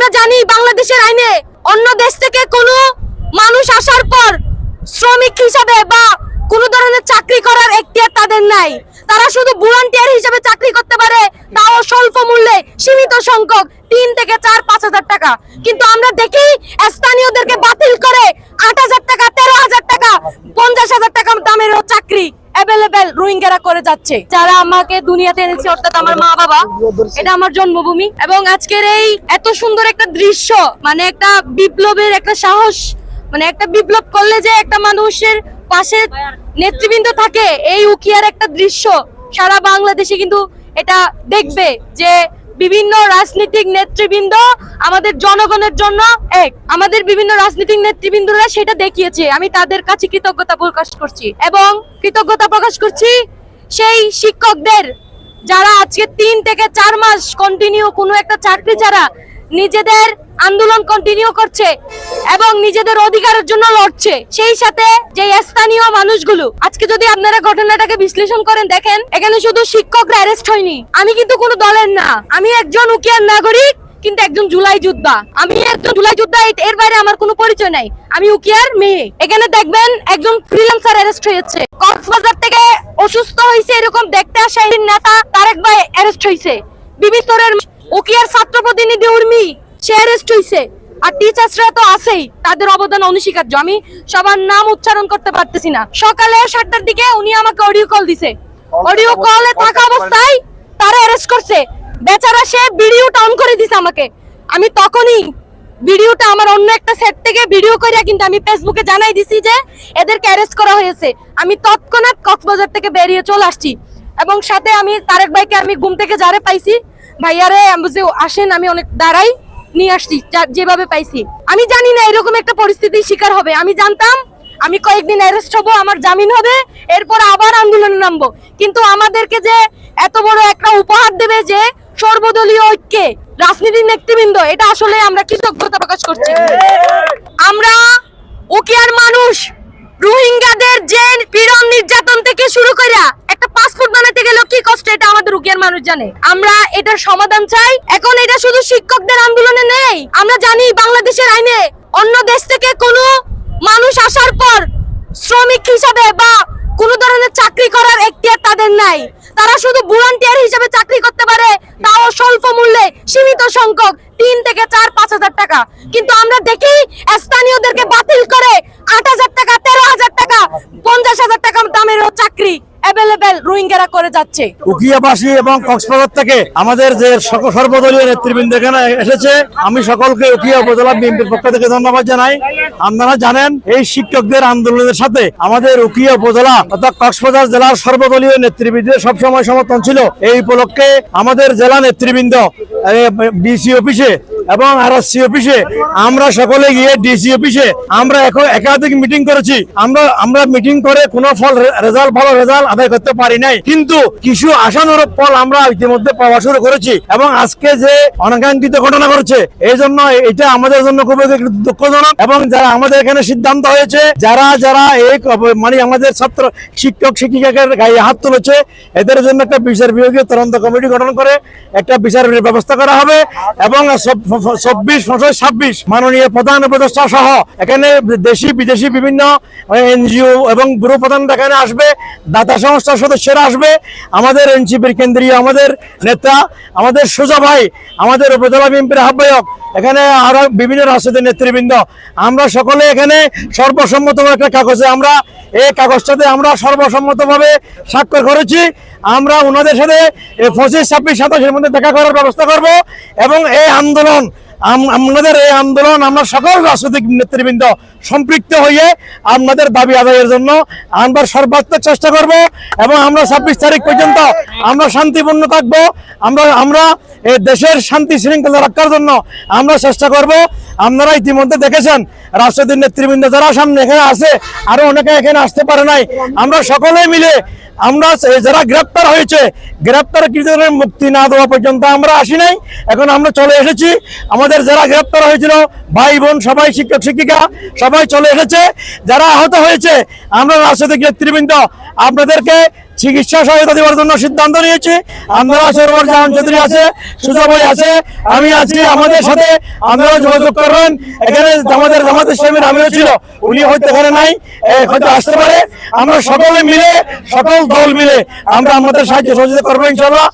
আমরা জানি বাংলাদেশের আইনে অন্য দেশ থেকে কোনো মানুষ আসার পর শ্রমিক হিসাবে বা কোনো ধরনের চাকরি করার এখতিয়ার তাদের নাই। তারা শুধু ভলান্টিয়ার হিসাবে চাকরি করতে পারে, তাও স্বল্প মূল্যে সীমিত সংখ্যক, তিন থেকে চার, পাঁচ হাজার টাকা। কিন্তু আমরা দেখি স্থানীয়দেরকে বাতিল করে আট হাজার টাকা, তেরো হাজার টাকা পঞ্চাশ হাজার টাকা দামের চাকরি অ্যাভেলেবেল রোহিঙ্গারা করে যাচ্ছে। যারা আমাকে দুনিয়াতে এনেছে, অর্থাৎ আমার মা বাবা, এটা আমার জন্মভূমি। এবং আজকের এই এত সুন্দর একটা দৃশ্য মানে একটা বিপ্লবের একটা সাহস মানে একটা বিপ্লব করলে যে একটা মানুষের পাশে নেতৃবৃন্দ থাকে, এই উকিয়ার একটা দৃশ্য, সারা বাংলাদেশে কিন্তু এটা দেখবে যে বিভিন্ন রাজনৈতিক নেতৃবৃন্দ আমাদের জনগণের জন্য এক। আমাদের বিভিন্ন রাজনৈতিক নেতৃবৃন্দরা সেটা দেখিয়েছে। আমি তাদের কাছে কৃতজ্ঞতা প্রকাশ করছি এবং কৃতজ্ঞতা প্রকাশ করছি সেই শিক্ষকদের যারা আজকে তিন থেকে চার মাস কন্টিনিউ কোনো একটা চাকরি ছাড়া নিজেদের আন্দোলন কন্টিনিউ করছে এবং নিজেদের অধিকারের জন্য লড়ছে। সেই সাথে যে স্থানীয় মানুষগুলো, আজকে যদি আপনারা ঘটনাটাকে বিশ্লেষণ করেন, দেখেন, এখানে শুধু শিক্ষকরা অ্যারেস্ট হয়নি। আমি কিন্তু কোনো দলের না। আমি একজন উকিয়ার নাগরিক, কিন্তু একজন জুলাই যোদ্ধা। আমি একজন জুলাই যোদ্ধা, এর বাইরে আমার কোনো পরিচয় নাই। আমি উকিয়ার মেয়ে। এখানে দেখবেন, একজন ফ্রিল্যান্সার অ্যারেস্ট হয়েছে। কক্সবাজার থেকে অসুস্থ হয়েছে এরকম দেখতে আসা নেতা, তারেক ভাই অ্যারেস্ট হয়েছে। বিভিন্ন স্তরের উকিয়ার ছাত্র প্রতিনিধি উর্মি সে অ্যারেস্ট হয়েছে আর টিচার্সরা তো আছেই তাদের অবদান অনস্বীকার্য। আমি সবার নাম উচ্চারণ করতে পারতেছি না। সকালে সাতটার দিকে উনি আমাকে অডিও কল দিছে। অডিও কলে থাকা অবস্থায় তারা অ্যারেস্ট করছে। বেচারা সে ভিডিওটা অন করে দিছে আমাকে। আমি তখনই ভিডিওটা আমার অন্য একটা সেট থেকে ভিডিও করে কিন্তু আমি ফেসবুকে জানাই দিছি যে এদেরকে অ্যারেস্ট করা হয়েছে। আমি তৎক্ষণাৎ কক্সবাজার থেকে বেরিয়ে চলে আসছি। এবং সাথে আমি তারেক ভাইকে আমি ঘুম থেকে যারে পাইছি। ভাইয়ারে আমি আসেন আমি অনেক দাঁড়াই। নিয়ে আসছি যেভাবে পাইছি। আমি জানি না এরকম একটা পরিস্থিতির শিকার হবে। আমি জানতাম, আমি কয়েকদিন অ্যারেস্ট হব, আমার জামিন হবে, এরপর আবার আন্দোলনে নামবো। কিন্তু আমাদেরকে যে এত বড় একটা উপহার দেবে যে সর্বদলীয় ঐক্যে, রাজনীতির নেতৃবৃন্দ, এটা আসলে আমরা কৃতজ্ঞতা প্রকাশ করছি। আমরা উকিয়ার মানুষ, রোহিঙ্গাদের যে পীড়ন নির্যাতন থেকে শুরু করিয়া একটা পাসপোর্ট বানাতে গেলেও কি কষ্ট, এটা আমাদের মানুষ জানে। আমরা এটার সমাধান চাই। এখন এটা শুধু শিক্ষকদের আন্দোলনে নেই। আমরা জানি বাংলাদেশের আইনে অন্য দেশ থেকে কোনো মানুষ আসার পর শ্রমিক হিসাবে বা কোনো ধরনের চাকরি করার এখতিয়ার তাদের নাই। তারা শুধু ভলান্টিয়ার হিসেবে চাকরি করতে পারে, তাও স্বল্প মূল্যে সীমিত সংখ্যক, তিন থেকে চার, পাঁচ হাজার টাকা। কিন্তু আমরা দেখি স্থানীয়দেরকে বাতিল করে আট হাজার টাকা, তেরো হাজার টাকা, পঞ্চাশ হাজার টাকা রোহিঙ্গারা করে যাচ্ছে। উকিয়াবাসী এবং কক্সবাজার থেকে আমাদের যে সর্বদলীয় নেতৃবৃন্দ এখানে এসেছে, আমি সকলকে উকিয়া উপজেলা বিএনপির পক্ষ থেকে ধন্যবাদ জানাই। আপনারা জানেন, এই শিক্ষকদের আন্দোলনের সাথে আমাদের উকিয়া উপজেলা অর্থাৎ কক্সবাজার জেলার সর্বদলীয় নেতৃবৃন্দের সবসময় সমর্থন ছিল। এই উপলক্ষে আমাদের জেলা নেতৃবৃন্দ ডিসি অফিসে এবং আর অফিসে আমরা সকলে গিয়ে ডিসি অফিসে আমরা একাধিক মিটিং করেছি। আমরা আমরা মিটিং করে কোনো ফল রেজাল্ট ভালো রেজাল্ট আদায় করতে পারি নাই। কিন্তু কিছু আশানুরূপ ফল আমরা ইতিমধ্যে পাওয়া শুরু করেছি এবং আজকে যে অনাকাঙ্ক্ষিত ঘটনা এই জন্য এটা আমাদের জন্য খুবই দুঃখজনক এবং যারা আমাদের এখানে সিদ্ধান্ত হয়েছে, যারা যারা এই মানে আমাদের ছাত্র শিক্ষক শিক্ষিকাকে গায়ে হাত তুলেছে, এদের জন্য একটা বিচার বিভাগীয় তদন্ত কমিটি গঠন করে, একটা বিচারের ব্যবস্থা করা হবে এবং চব্বিশ, পঁচিশ, ছাব্বিশ মাননীয় প্রধান উপদেষ্টা সহ এখানে দেশি, বিদেশি বিভিন্ন এনজিও এবং ব্যুরো প্রধান এখানে আসবে, দাতা সংস্থার সদস্যরা আসবে, আমাদের এনসিপির কেন্দ্রীয় আমাদের নেতা, আমাদের সোজা ভাই, আমাদের উপজেলা বিএনপির আহ্বায়ক, এখানে আরও বিভিন্ন রাজনৈতিক নেতৃবৃন্দ। আমরা সকলে এখানে সর্বসম্মত একটা কাগজে আমরা এই কাগজটাতে আমরা সর্বসম্মতভাবে স্বাক্ষর করেছি। আমরা ওনাদের সাথে পঁচিশ, ছাব্বিশ, সাতাশের মধ্যে দেখা করার ব্যবস্থা করব এবং এই আন্দোলন, আম- আমাদের এই আন্দোলন আমরা সকল রাজনৈতিক নেতৃবৃন্দ সম্পৃক্ত হয়ে আপনাদের দাবি আদায়ের জন্য আমরা সর্বাত্মক চেষ্টা করব এবং আমরা ছাব্বিশ তারিখ পর্যন্ত আমরা শান্তিপূর্ণ থাকব। আমরা আমরা দেশের শান্তি শৃঙ্খলা রক্ষার জন্য আমরা চেষ্টা করব। আপনারা ইতিমধ্যে দেখেছেন রাজনৈতিক নেতৃবৃন্দ যারা সামনে এখানে আছে, আরও অনেকে এখানে আসতে পারে নাই। আমরা সকলে মিলে আমরা যারা গ্রেপ্তার হয়েছে গ্রেপ্তার কৃতদের মুক্তি না দেওয়া পর্যন্ত আমরা আসি নাই। এখন আমরা চলে এসেছি। আমাদের যারা গ্রেপ্তার হয়েছিল, ভাই, বোন, সবাই শিক্ষক, শিক্ষিকা, সবাই চলে এসেছে। যারা আহত হয়েছে, আমরা রাজনৈতিক নেতৃবৃন্দ, আপনাদেরকে চিকিৎসা সহায়তা দেওয়ার জন্য সিদ্ধান্ত নিয়েছি। আপনারা সরোবর জাহান চৌধুরী আছে সুজা ভাই আছে, আমি আছি আমাদের সাথে। আপনারা যোগাযোগ করবেন। এখানে আমাদের জামাত ইসলামের আমিও ছিল, উনি হয়তো এখানে নাই হয়তো আসতে পারে। আমরা সকলে মিলে, সকল দল মিলে আমরা আমাদের সাহায্য সহযোগিতা করব ইনশাল্লাহ